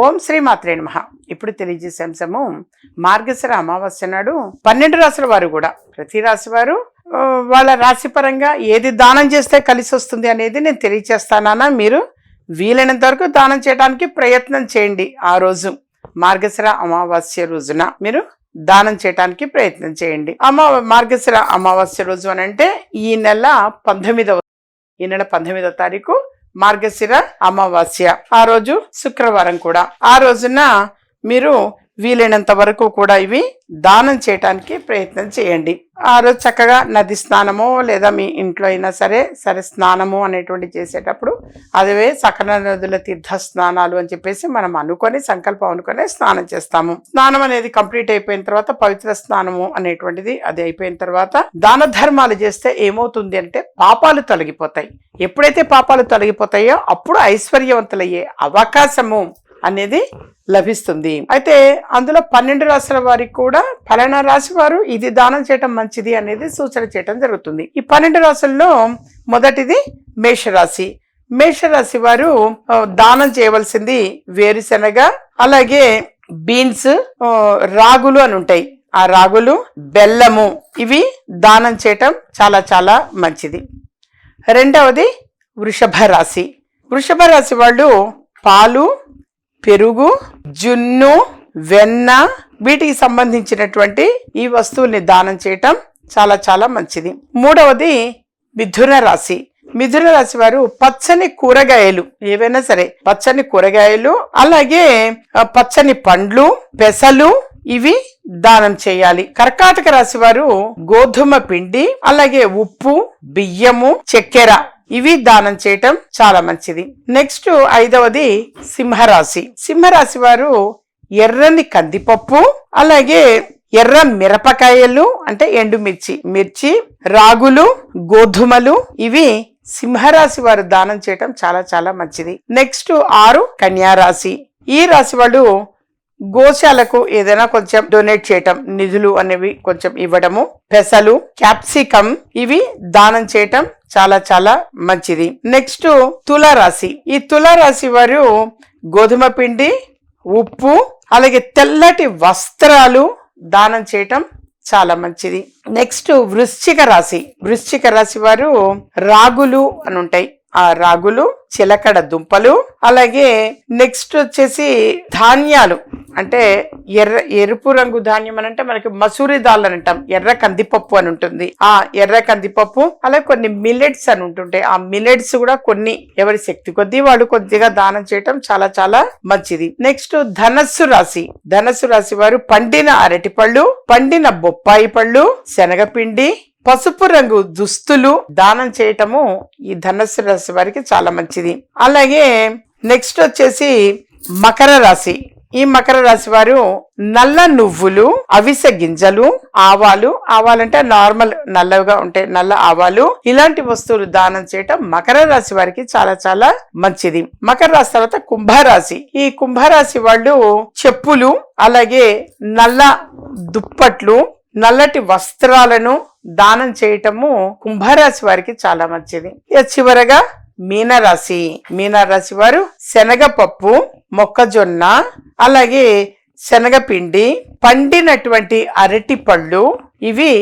ఓం శ్రీ మాత్రే నమ. ఇప్పుడు తెలియజేసే అంశము మార్గశిర అమావాస్య నాడు పన్నెండు రాశుల వారు కూడా. ప్రతి రాశి వారు వాళ్ళ రాశి పరంగా ఏది దానం చేస్తే కలిసి వస్తుంది అనేది నేను తెలియచేస్తానా మీరు వీలైనంత వరకు దానం చేయడానికి ప్రయత్నం చేయండి ఆ రోజు మార్గశిర అమావాస్య రోజున. మీరు దానం చేయడానికి ప్రయత్నం చేయండి. అమా మార్గశిర అమావాస్య రోజు అని అంటే ఈ నెల పంతొమ్మిదవ ఈ నెల పంతొమ్మిదవ తారీఖు మార్గశిర అమావాస్య. ఆ రోజు శుక్రవారం కూడా. ఆ రోజున మీరు వీలైనంత వరకు కూడా ఇవి దానం చేయటానికి ప్రయత్నం చేయండి. ఆ రోజు చక్కగా నది స్నానము లేదా మీ ఇంట్లో అయినా సరే సరే స్నానము అనేటువంటి చేసేటప్పుడు అదే సకల నదుల తీర్థ స్నానాలు అని చెప్పేసి మనం అనుకొని సంకల్పం అనుకొని స్నానం చేస్తాము. స్నానం అనేది కంప్లీట్ అయిపోయిన తర్వాత పవిత్ర స్నానము అనేటువంటిది అది అయిపోయిన తర్వాత దాన ధర్మాలు చేస్తే ఏమవుతుంది అంటే పాపాలు తొలగిపోతాయి. ఎప్పుడైతే పాపాలు తొలగిపోతాయో అప్పుడు ఐశ్వర్యవంతులయ్యే అవకాశము అనేది లభిస్తుంది. అయితే అందులో పన్నెండు రాశుల వారికి కూడా ఫలానా రాశి వారు ఇది దానం చేయటం మంచిది అనేది సూచన చేయటం జరుగుతుంది. ఈ పన్నెండు రాశుల్లో మొదటిది మేషరాశి. మేషరాశి వారు దానం చేయవలసింది వేరుశెనగ అలాగే బీన్స్ రాగులు అని ఉంటాయి. ఆ రాగులు బెల్లము ఇవి దానం చేయటం చాలా చాలా మంచిది. రెండవది వృషభ రాశి. వృషభ రాశి వాళ్ళు పాలు పెరుగు జున్ను వెన్న వీటికి సంబంధించినటువంటి ఈ వస్తువుల్ని దానం చేయటం చాలా చాలా మంచిది. మూడవది మిథున రాశి. మిథున రాశి వారు పచ్చని కూరగాయలు ఏవైనా సరే పచ్చని కూరగాయలు అలాగే పచ్చని పండ్లు పెసలు ఇవి దానం చేయాలి. కర్కాటక రాశి వారు గోధుమ పిండి అలాగే ఉప్పు బియ్యము చక్కెర ఇవి దానం చేయటం చాలా మంచిది. నెక్స్ట్ ఐదవది సింహరాశి. సింహరాశి వారు ఎర్రని కందిపప్పు అలాగే ఎర్ర మిరపకాయలు అంటే ఎండుమిర్చి మిర్చి రాగులు గోధుమలు ఇవి సింహరాశి వారు దానం చేయటం చాలా చాలా మంచిది. నెక్స్ట్ ఆరు కన్యారాశి. ఈ రాశి వాళ్ళు గోశాలకు ఏదైనా కొంచెం డొనేట్ చేయటం నిధులు అనేవి కొంచెం ఇవ్వడము పెసలు క్యాప్సికం ఇవి దానం చేయటం చాలా చాలా మంచిది. నెక్స్ట్ తులారాశి. ఈ తులారాశి వారు గోధుమ పిండి ఉప్పు అలాగే తెల్లటి వస్త్రాలు దానం చేయటం చాలా మంచిది. నెక్స్ట్ వృశ్చిక రాశి. వృశ్చిక రాశి వారు రాగులు అని ఉంటాయి. ఆ రాగులు చిలకడ దుంపలు అలాగే నెక్స్ట్ వచ్చేసి ధాన్యాలు. అంటే ఎర్ర ఎరుపు రంగు ధాన్యం అని అంటే మనకి మసూరి దాల్ అని అంటాం. ఎర్ర కందిపప్పు అని ఉంటుంది. ఆ ఎర్ర కందిపప్పు అలాగే కొన్ని మిల్లెట్స్ అని ఉంటుంటాయి ఆ మిల్లెట్స్ కూడా కొన్ని ఎవరి శక్తి కొద్దీ వాళ్ళు కొద్దిగా దానం చేయటం చాలా చాలా మంచిది. నెక్స్ట్ ధనస్సు రాశి. ధనస్సు రాశి వారు పండిన అరటిపళ్ళు పండిన బొప్పాయి పళ్ళు శనగపిండి పసుపు రంగు దుస్తులు దానం చేయటము ఈ ధనస్సు రాశి వారికి చాలా మంచిది. అలాగే నెక్స్ట్ వచ్చేసి మకర రాశి. ఈ మకర రాశి వారు నల్ల నువ్వులు అవిసె గింజలు ఆవాలు. ఆవాలంటే నార్మల్ నల్లగా ఉంటాయి నల్ల ఆవాలు. ఇలాంటి వస్తువులు దానం చేయటం మకర రాశి వారికి చాలా చాలా మంచిది. మకర రాశి తర్వాత కుంభరాశి. ఈ కుంభరాశి వాళ్ళు చెప్పులు అలాగే నల్ల దుప్పట్లు నల్లటి వస్త్రాలను దానం చేయటము కుంభరాశి వారికి చాలా మంచిది. ఇక చివరగా మీనరాశి. మీనరాశి వారు శనగపప్పు మొక్కజొన్న అలాగే శనగపిండి పండినటువంటి అరటి పళ్ళు ఇవి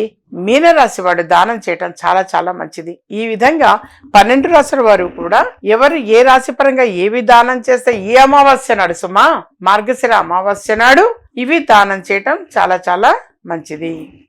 మీనరాశి వాడు దానం చేయటం చాలా చాలా మంచిది. ఈ విధంగా పన్నెండు రాశుల వారు కూడా ఎవరు ఏ రాశి పరంగా ఏవి దానం చేస్తే ఏ అమావాస్య నాడు సుమా మార్గశిర అమావాస్య నాడు ఇవి దానం చేయటం చాలా చాలా మంచిది.